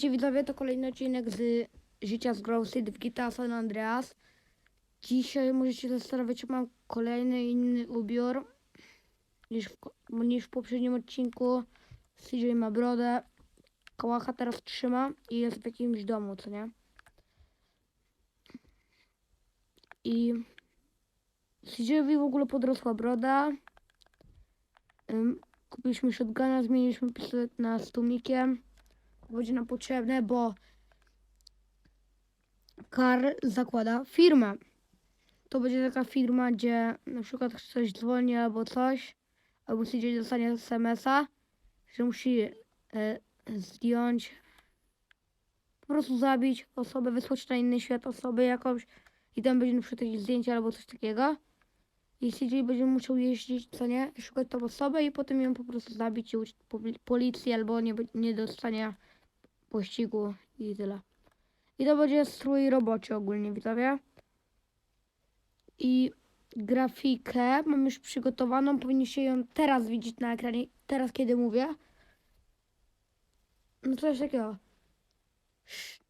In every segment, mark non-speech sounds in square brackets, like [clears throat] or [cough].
Witajcie widzowie, to kolejny odcinek z Życia z Grow City w GTA San Andreas. Dzisiaj możecie zastanowić, mam kolejny inny ubiór niż w, niż w poprzednim odcinku. CJ ma brodę, kołacha teraz trzyma i jest w jakimś domu, co nie? I CJ'owi w ogóle podrosła broda. Kupiliśmy shotguna, zmieniliśmy pistolet na z tłumikiem będzie nam potrzebne, bo Karl zakłada firmę. To będzie taka firma, gdzie na przykład ktoś dzwoni albo coś, albo CJ dostanie SMS-a, że musi e, zdjąć, po prostu zabić osobę, wysłać na inny świat osobę jakąś i tam będzie na przykład jakieś zdjęcie albo coś takiego. I CJ będzie musiał jeździć, co nie, szukać tą osobę i potem ją po prostu zabić i policji albo nie, nie dostanie pościgu i tyle. I to będzie strój roboczy ogólnie, widzowie. I grafikę mam już przygotowaną, powinniście ją teraz widzieć na ekranie, teraz kiedy mówię. No coś takiego. Sh-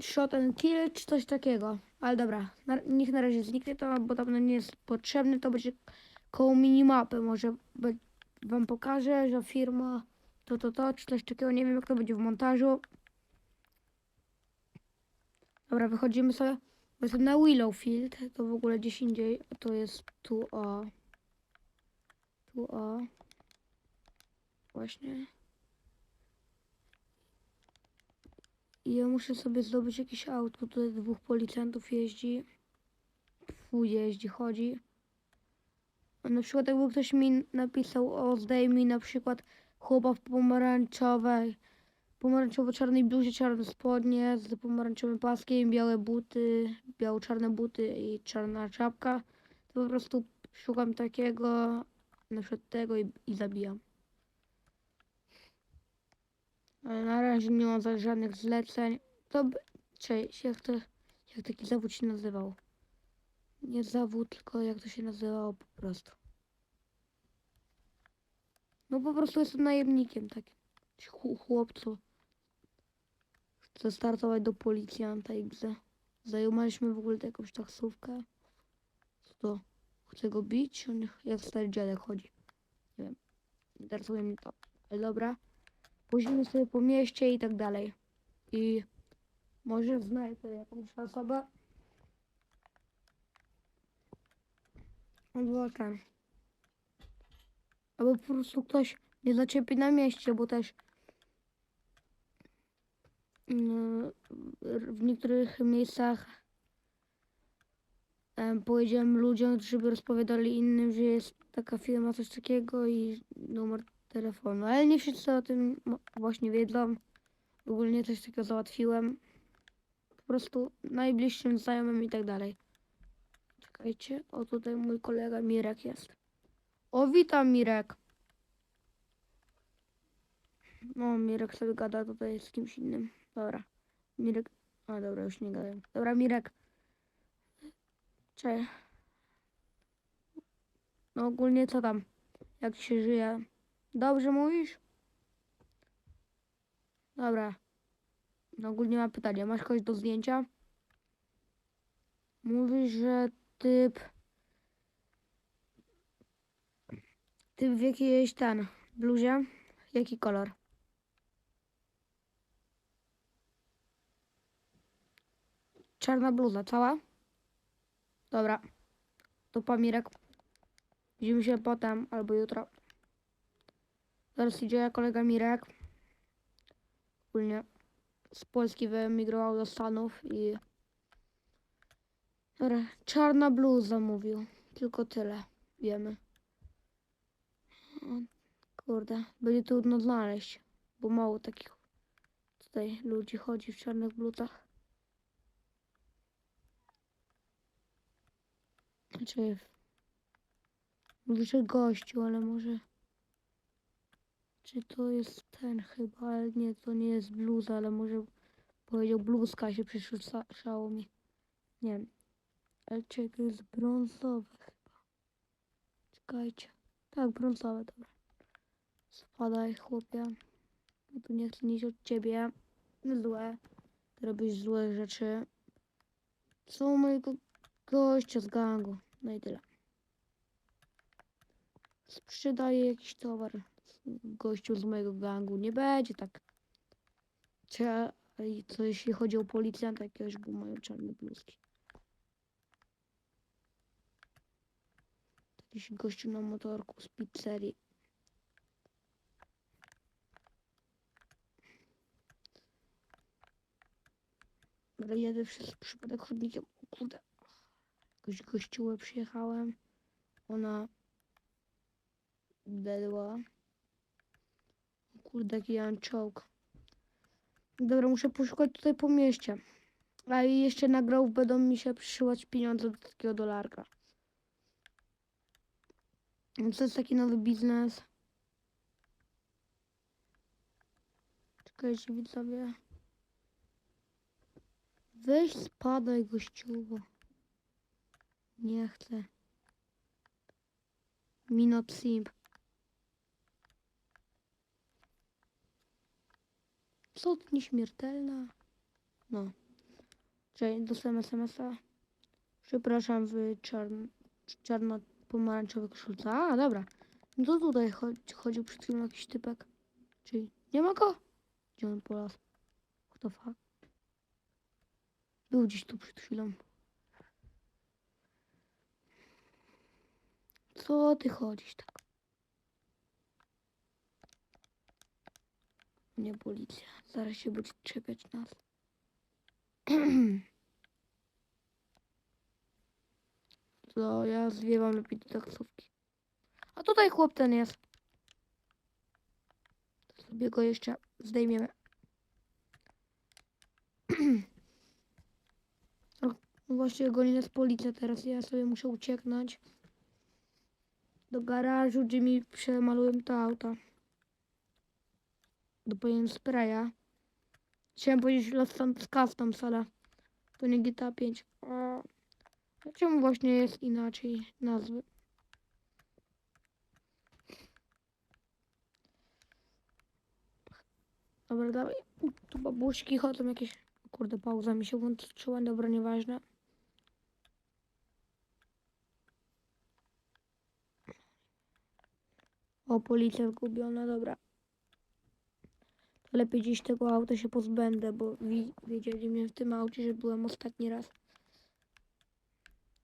Shot and kill, czy coś takiego. Ale dobra, na, niech na razie zniknie to, bo tam nie jest potrzebny, to będzie koło minimapy. Może wam pokażę, że firma to, to, to, czy coś takiego, nie wiem jak to będzie w montażu. Dobra, wychodzimy sobie. Bo jestem na Willowfield, to w ogóle gdzieś indziej, a to jest tu o. Tu o. Właśnie. I ja muszę sobie zdobyć jakieś auto, tutaj dwóch policjantów jeździ. Fu, jeździ, chodzi. A na przykład jakby ktoś mi napisał, o zdejmij na przykład chłopa w pomarańczowej, pomarańczowo-czarnej bluzie, czarne spodnie z pomarańczowym paskiem, białe buty, biało-czarne buty i czarna czapka. To po prostu szukam takiego, na przykład tego i, i zabijam. Ale na razie nie mam żadnych zleceń. To b- cześć, jak to, jak taki zawód się nazywał? Nie zawód, tylko jak to się nazywało po prostu. No po prostu jestem najemnikiem takim. Chł- Chłopcu. Chcę startować do policjanta XD. Zajmowaliśmy w ogóle jakąś taksówkę. Co to? Chcę go bić? On jak stary dziadek chodzi. Nie wiem. Interesuje mnie to. Ale dobra. Później sobie po mieście i tak dalej. I może znajdę jakąś osobę. Albo ten. Albo po prostu ktoś nie zaczepi na mieście, bo też mm, w niektórych miejscach em, powiedziałem ludziom, żeby rozpowiadali innym, że jest taka firma, coś takiego i numer telefonu. Ale nie wszyscy o tym właśnie wiedzą. Ogólnie coś takiego załatwiłem. Po prostu najbliższym znajomym i tak dalej. Czekajcie, o tutaj mój kolega Mirek jest. O, witam Mirek. No, Mirek sobie gada tutaj z kimś innym. Dobra. Mirek. A dobra, już nie gadam. Dobra, Mirek. Cześć. No ogólnie co tam? Jak się żyje? Dobrze mówisz? Dobra. No ogólnie mam pytanie. Masz kogoś do zdjęcia? Mówisz, że typ... Typ w jakiejś ten bluzie? Jaki kolor? Czarna bluza, cała? Dobra. To Pamirek. Widzimy się potem albo jutro. Zaraz idzie kolega Mirek. Ogólnie z Polski wyemigrował do Stanów i... Dobra, czarna bluza mówił. Tylko tyle. Wiemy. Kurde, będzie trudno znaleźć, bo mało takich tutaj ludzi chodzi w czarnych bluzach. Znaczy, mówi, że gościu, ale może... Czy to jest ten chyba, ale nie, to nie jest bluza, ale może powiedział bluzka się przyszło mi. Nie wiem. Ale czekaj, jest brązowe chyba. Czekajcie. Tak, brązowe, dobra. Spadaj, chłopie. Ja tu nie chcę nic od ciebie. złe. Ty robisz złe rzeczy. Co mojego gościa z gangu. No i tyle. Sprzedaję jakiś towar gościu z mojego gangu. Nie będzie tak. I co jeśli chodzi o policjanta jakiegoś, bo mają czarne bluzki. Jakiś gościu na motorku z pizzerii. Ale jedę przez przypadek chodnikiem. O kurde. Jakoś przyjechałem. Ona dedła. O kurde, jaki ja czołg. Dobra, muszę poszukać tutaj po mieście. A i jeszcze na będą mi się przysyłać pieniądze do takiego dolarka. Więc to jest taki nowy biznes. Czekajcie widzowie. Weź spadaj gościuwo. Nie chcę. Minot simp. Co ty nieśmiertelna? No. Czyli dostałem SMS-a. Przepraszam, w czarn... czarno-pomarańczowy koszulce. A, dobra. No to tutaj chodzi, chodził przed chwilą jakiś typek. Czyli nie ma go? Gdzie on polas? The fuck? Był gdzieś tu przed chwilą. Co ty chodzisz tak? Nie policja. Zaraz się będzie czepiać nas. [clears throat] To ja zwiewam lepiej do taksówki. A tutaj chłop ten jest. To sobie go jeszcze zdejmiemy. [clears throat] O, Właściwie goni nas policja teraz. Ja sobie muszę ucieknąć do garażu, gdzie mi przemalują to auto. Do powiem spraya. Chciałem powiedzieć Los Santos Customs, ale to nie GTA 5. Czemu właśnie jest inaczej nazwy? Dobra, dawaj. U, Tu babuszki chodzą jakieś... Kurde, pauza mi się włączyła. Dobra, nieważne. O, policja zgubiona, dobra. Lepiej dziś tego auta się pozbędę, bo wi wiedzieli mnie w tym aucie, że byłem ostatni raz.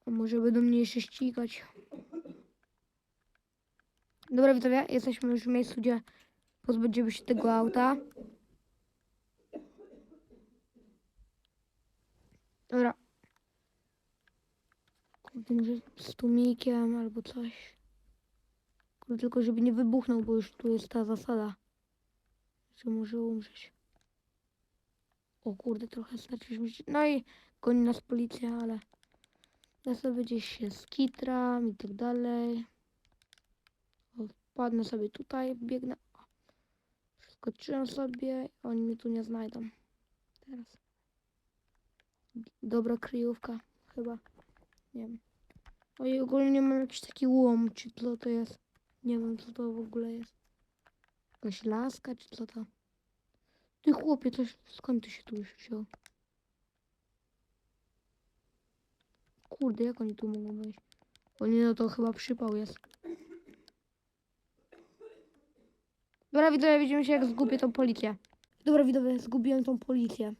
A może będą mnie jeszcze ścigać. Dobra, widzowie, jesteśmy już w miejscu, gdzie pozbędziemy się tego auta. Dobra. Kurde, może z tłumikiem albo coś. Kurde, tylko żeby nie wybuchnął, bo już tu jest ta zasada. Że może umrzeć. O kurde, trochę straciliśmy. No i goni nas policja, ale ja sobie gdzieś się skitram i tak dalej. Wpadnę sobie tutaj, biegnę. Skoczyłem sobie, oni mnie tu nie znajdą. Teraz. Dobra kryjówka, chyba. Nie wiem. O i ogólnie mam jakiś taki łom, czy co to jest. Nie wiem, co to w ogóle jest. Jakaś laska, czy co to? Ty chłopie, to skąd ty się tu już wziął? Kurde, jak oni tu mogą wejść? O nie, no to chyba przypał jest. Dobra, widzowie, widzimy się jak zgubię tą policję. Dobra, widzowie, zgubiłem tą policję.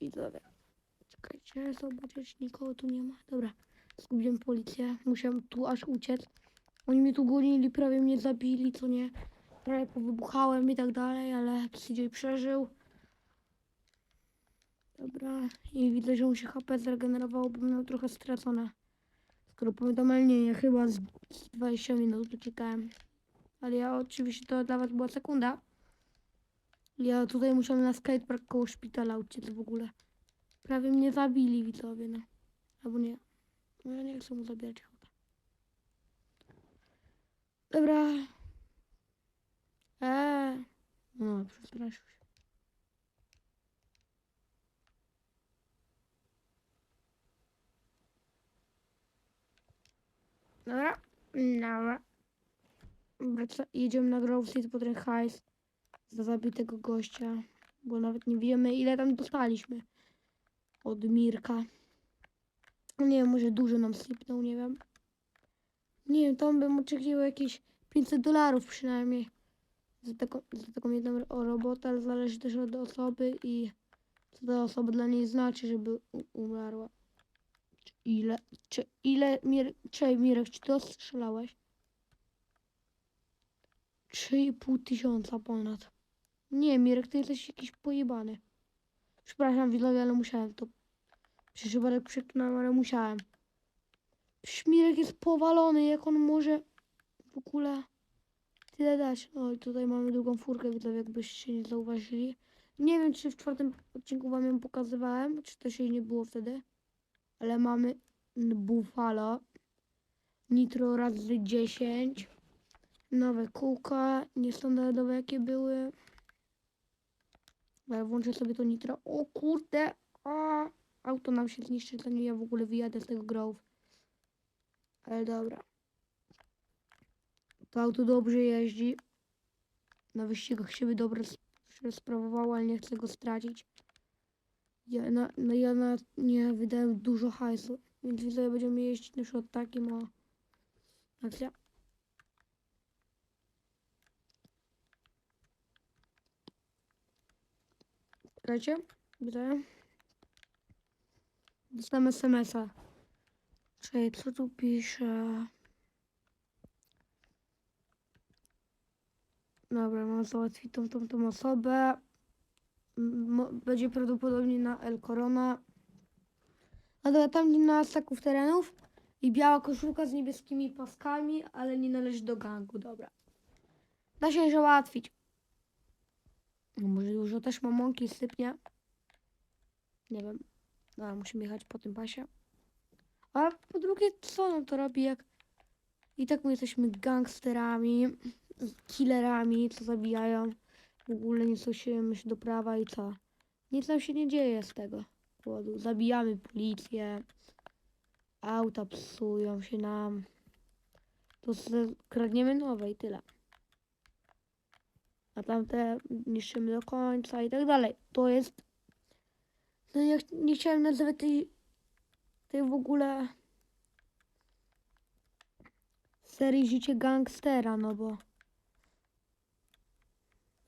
Widzowie. Czekajcie, zobaczyć, nikogo tu nie ma. Dobra, zgubiłem policję. Musiałem tu aż uciec. Oni mnie tu gonili, prawie mnie zabili, co nie? Prawie powybuchałem i tak dalej, ale CJ przeżył. Dobra, i widzę, że mu się HP zregenerowało, bo miał trochę stracone. Skoro powiadomienie chyba z, z 20 minut uciekałem. Ale ja oczywiście to dla was była sekunda. Ja tutaj musiałem na skatepark koło szpitala uciec w ogóle. Prawie mnie zabili widzowie, no. Albo nie. Ja nie chcę mu zabierać auta. Dobra. Eee. No, przestraszył się. Dobra. Dobra. Wraca, jedziemy na Grove po ten hajs za zabitego gościa. Bo nawet nie wiemy, ile tam dostaliśmy od Mirka. Nie wiem, może dużo nam sypnął, nie wiem. Nie wiem, tam bym oczekiwał jakieś 500 dolarów przynajmniej. Za taką, za taką jedną ro- robotę, ale zależy też od osoby i co ta osoba dla niej znaczy, żeby umarła. Ile, czy ile, Mir, czy Mirek, czy to strzelałeś? 3,5 tysiąca ponad. Nie, Mirek, ty jesteś jakiś pojebany. Przepraszam, widzowie, ale musiałem to. Przecież chyba przeklinam, ale musiałem. Przecież Mirek jest powalony, jak on może w ogóle tyle dać. No i tutaj mamy drugą furkę, widzowie, jakbyście nie zauważyli. Nie wiem, czy w czwartym odcinku wam ją pokazywałem, czy też jej nie było wtedy. Ale mamy Buffalo. Nitro razy 10. Nowe kółka, niestandardowe jakie były. Ale włączę sobie to nitro. O kurde! A, auto nam się zniszczy, zanim ja w ogóle wyjadę z tego Grove. Ale dobra. To auto dobrze jeździ. Na wyścigach się by dobrze sprawowało, ale nie chcę go stracić. Ja na, no ja na nie wydałem dużo hajsu, więc widzowie będziemy jeździć na przykład takim o... Akcja. Czekajcie, widzę. Dostałem SMS-a. Czekaj, co tu pisze? Dobra, mam załatwić tą, tą, tą osobę. Będzie prawdopodobnie na El Corona. A dobra, tam nie ma staków terenów. I biała koszulka z niebieskimi paskami, ale nie należy do gangu, dobra. Da się załatwić. No może dużo też mamonki sypnie. Nie wiem. No, musimy jechać po tym pasie. A po drugie, co nam to robi, jak i tak my jesteśmy gangsterami, killerami, co zabijają. W ogóle nie stosujemy się do prawa i co? Nic nam się nie dzieje z tego powodu. Zabijamy policję. Auta psują się nam. To kradniemy nowe i tyle. A tamte niszczymy do końca i tak dalej. To jest. No ja nie chciałem nazywać tej, tej w ogóle serii Życie Gangstera, no bo.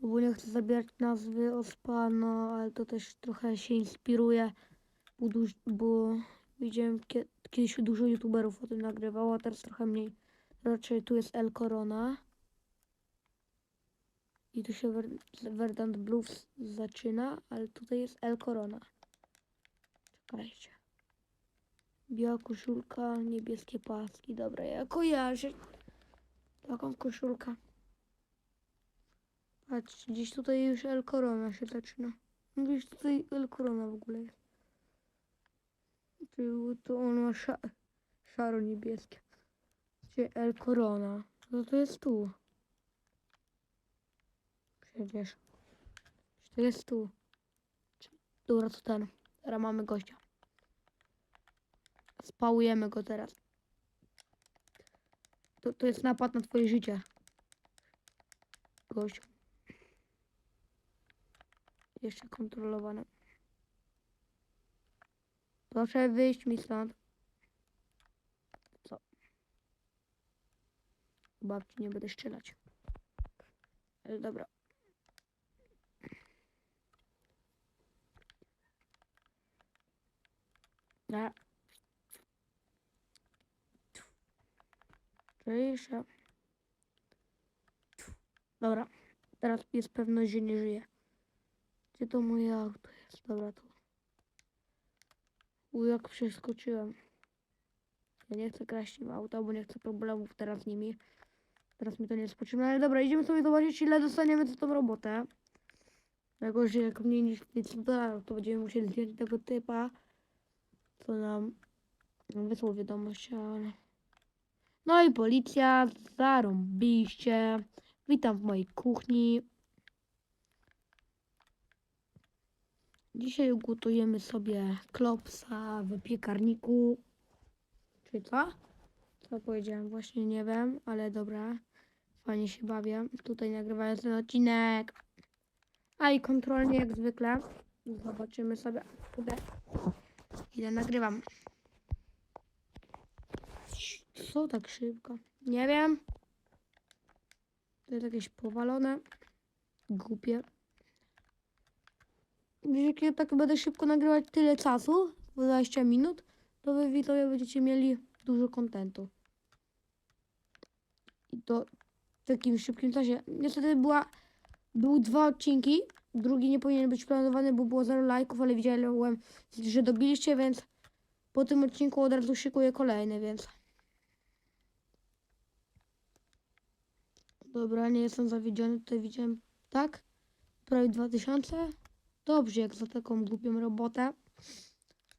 No Bo nie chcę zabierać nazwy Ospa, no ale to też trochę się inspiruje, bo, duż, bo widziałem kie, kiedyś dużo youtuberów o tym nagrywało, a teraz trochę mniej. Raczej tu jest El Corona. I tu się Ver- Verdant Blues zaczyna, ale tutaj jest El Corona. Czekajcie. Biała koszulka, niebieskie paski. Dobra, ja kojarzę taką koszulkę. Patrz, gdzieś tutaj już El Corona się zaczyna. Gdzieś tutaj El Corona w ogóle jest. To on ma sza szaro-niebieskie. Gdzie El Corona? No to jest tu. Przecież. To jest tu? Dobra, to ten. Teraz mamy gościa. Spałujemy go teraz. To, to jest napad na twoje życie. Gościu. Jeszcze kontrolowane. Proszę wyjść mi stąd. Co? Babci nie będę strzelać. Ale dobra. Ja. Cześć. Dobra. Teraz jest pewność, że nie żyje. Gdzie to moje auto jest? Dobra, tu. U, jak przeskoczyłem. Ja nie chcę kraść im auta, bo nie chcę problemów teraz z nimi. Teraz mi to nie jest ale dobra, idziemy sobie zobaczyć, ile dostaniemy za tą robotę. Jako, że jak mniej niż 500 dolarów, to będziemy musieli zdjąć tego typa, co nam wysłał wiadomość, ale... No i policja, zarąbiście. Witam w mojej kuchni. Dzisiaj ugotujemy sobie klopsa w piekarniku. Czy co? Co powiedziałem? Właśnie nie wiem, ale dobra. Fajnie się bawię. Tutaj nagrywając ten odcinek. A i kontrolnie jak zwykle. Zobaczymy sobie. Kurde. Ile nagrywam. Co tak szybko? Nie wiem. To jest jakieś powalone. Głupie. Ja tak będę szybko nagrywać tyle czasu, 20 minut, to wy widzowie będziecie mieli dużo kontentu. I to w takim szybkim czasie. Niestety była, były dwa odcinki. Drugi nie powinien być planowany, bo było zero lajków, ale widziałem, że dobiliście, więc po tym odcinku od razu szykuję kolejny, więc. Dobra, nie jestem zawiedziony. Tutaj widziałem, tak? Prawie 2000. Dobrze, jak za taką głupią robotę.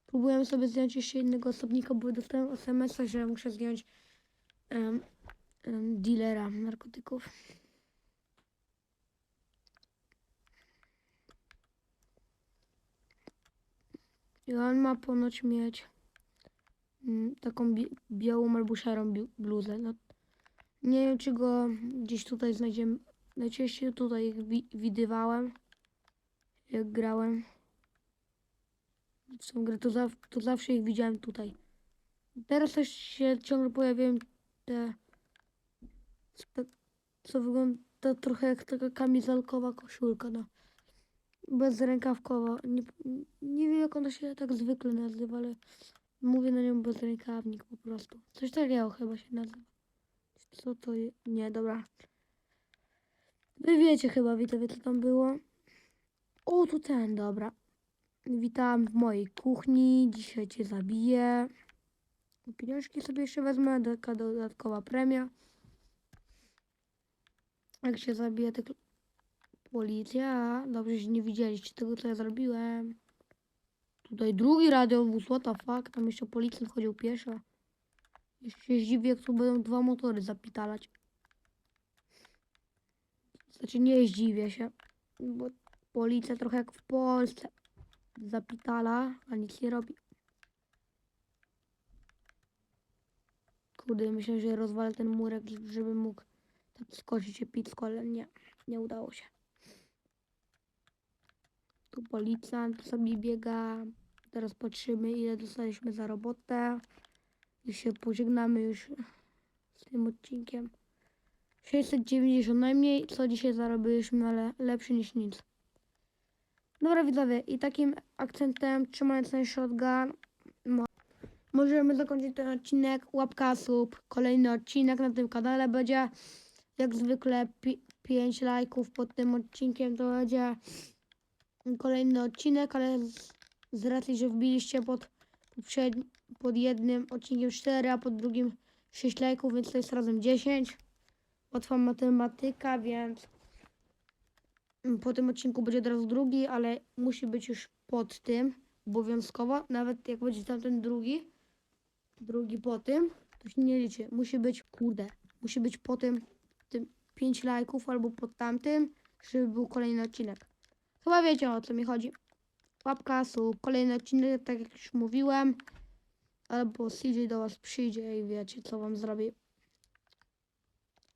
Próbujemy sobie zdjąć jeszcze innego osobnika, bo dostałem SMS-a, że muszę zdjąć em, em, dealera narkotyków. I on ma ponoć mieć mm, taką bi białą albo szarą bi- bluzę. No, nie wiem, czy go gdzieś tutaj znajdziemy. Najczęściej tutaj widywałem, jak grałem. Są gry, to, zaw to zawsze ich widziałem tutaj. Teraz też się ciągle pojawiają te, te co wygląda trochę jak taka kamizelkowa koszulka, no. Bezrękawkowa. Nie, nie wiem jak ona się tak zwykle nazywa, ale mówię na nią bezrękawnik po prostu. Coś takiego chyba się nazywa. Co to jest? Nie, dobra. Wy wiecie chyba, widzowie, co tam było. O, tu ten, dobra. Witam w mojej kuchni. Dzisiaj cię zabiję. Pieniążki sobie jeszcze wezmę. Taka dodatkowa premia. Jak się zabije, tak... Policja. Dobrze, że nie widzieliście tego, co ja zrobiłem. Tutaj drugi radiowóz, what the fuck. Tam jeszcze policjant chodził pieszo. Jeszcze się zdziwię, jak tu będą dwa motory zapitalać. Znaczy nie zdziwię się, bo policja trochę jak w Polsce zapitala, a nic nie robi. Kurde, myślę, że rozwalę ten murek, żeby mógł tak skoczyć się picko, ale nie, nie udało się. Tu policjant sobie biega. Teraz patrzymy, ile dostaliśmy za robotę. I się pożegnamy już z tym odcinkiem. 690 najmniej, co dzisiaj zarobiliśmy, ale lepszy niż nic. Dobra widzowie, i takim akcentem, trzymając ten shotgun, mo możemy zakończyć ten odcinek. Łapka, sub, kolejny odcinek na tym kanale będzie. Jak zwykle 5 lajków pod tym odcinkiem to będzie kolejny odcinek, ale z, z racji, że wbiliście pod, poprzedni, pod jednym odcinkiem 4, a pod drugim 6 lajków, więc to jest razem 10 łatwa matematyka, więc po tym odcinku będzie od razu drugi, ale musi być już pod tym obowiązkowo. Nawet jak będzie tamten drugi, drugi po tym, to się nie liczy. Musi być, kurde, musi być po tym, tym 5 lajków albo pod tamtym, żeby był kolejny odcinek. Chyba wiecie o co mi chodzi. Łapka, sub, kolejny odcinek, tak jak już mówiłem. Albo CJ do was przyjdzie i wiecie co wam zrobi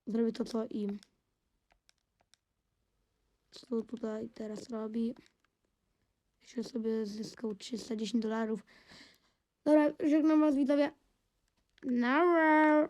zrobię to, co im. Co tutaj teraz robi. Jeszcze sobie zyskał 310 dolarów. Dobra, żegnam was widzowie. Nara.